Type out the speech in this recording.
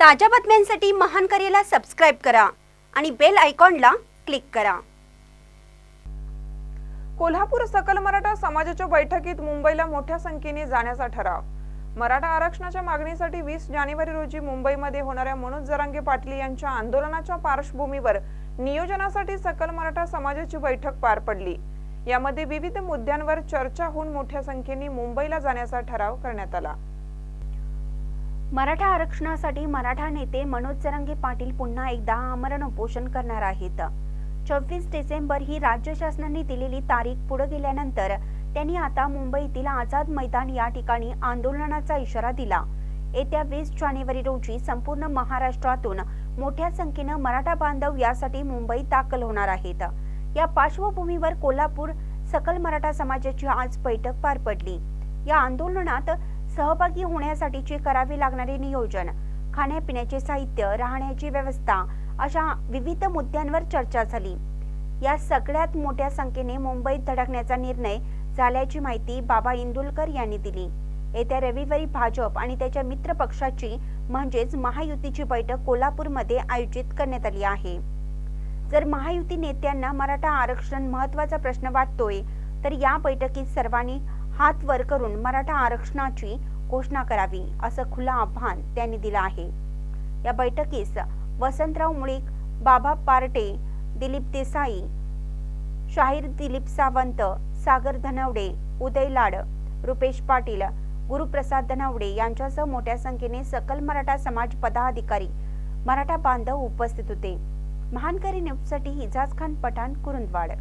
ताज्या बातम्यांसाठी महान करेला सबस्क्राईब करा आणि बेल आयकॉनला क्लिक करा. कोल्हापूर सकल मराठा समाजाच्या बैठकीत मुंबईला मोठ्या संख्येने जाण्याचा ठराव. मराठा आरक्षणाच्या मागणीसाठी वीस जानेवारी रोजी मुंबईमध्ये होणाऱ्या मनोज जरांगे पाटील यांच्या आंदोलनाच्या पार्श्वभूमीवर नियोजनासाठी सकल मराठा समाजाची बैठक पार पडली. यामध्ये विविध मुद्द्यांवर चर्चा होऊन मोठ्या संख्येने मुंबईला जाण्याचा ठराव करण्यात आला. मराठा आरक्षणासाठी मराठा नेते मनोज जरांगे पाटील पुन्हा एकदा आमरण उपोषण करणार आहेत. चोवीस डिसेंबर ही राज्य शासनाने दिलेली तारीख पुढे गेल्यानंतर त्यांनी आता मुंबईतील आझाद मैदान या ठिकाणी आंदोलनाचा इशारा दिला. येत्या वीस जानेवारी रोजी संपूर्ण महाराष्ट्रातून मोठ्या संख्येनं मराठा बांधव यासाठी मुंबईत दाखल होणार आहेत. या पार्श्वभूमीवर कोल्हापूर सकल मराठा समाजाची आज बैठक पार पडली. या आंदोलनात सहभागी होण्यासाठीचे करावे लागणारे नियोजन खाण्यापिण्याचे साहित्य राहण्याची व्यवस्था अशा विविध मुद्द्यांवर चर्चा झाली. या सगळ्यात मोठ्या संख्येने मुंबईत धडकण्याचा निर्णय झाल्याची माहिती बाबा इंदुलकर यांनी दिली. येत्या रविवारी भाजप आणि त्याच्या मित्र पक्षाची म्हणजेच महायुतीची बैठक कोल्हापूरमध्ये आयोजित करण्यात आली आहे. जर महायुती नेत्यांना मराठा आरक्षण महत्त्वाचा प्रश्न वाटतोय तर या बैठकीत सर्वांनी हात वर करून मराठा आरक्षणाची घोषणा करावी असं खुलं आव्हान त्यांनी दिलं आहे. या बैठकीस वसंतराव मुळीक बाबा पार्टे दिलीप देसाई शाहीर दिलीप सावंत सागर धनवडे उदय लाड रुपेश पाटील गुरुप्रसाद धनवडे यांच्यासह मोठ्या संख्येने सकल मराठा समाज पदाधिकारी मराठा बांधव उपस्थित होते. महानकरी न्यूजसाठी हिजाज खान पठाण कुरुंदवाड.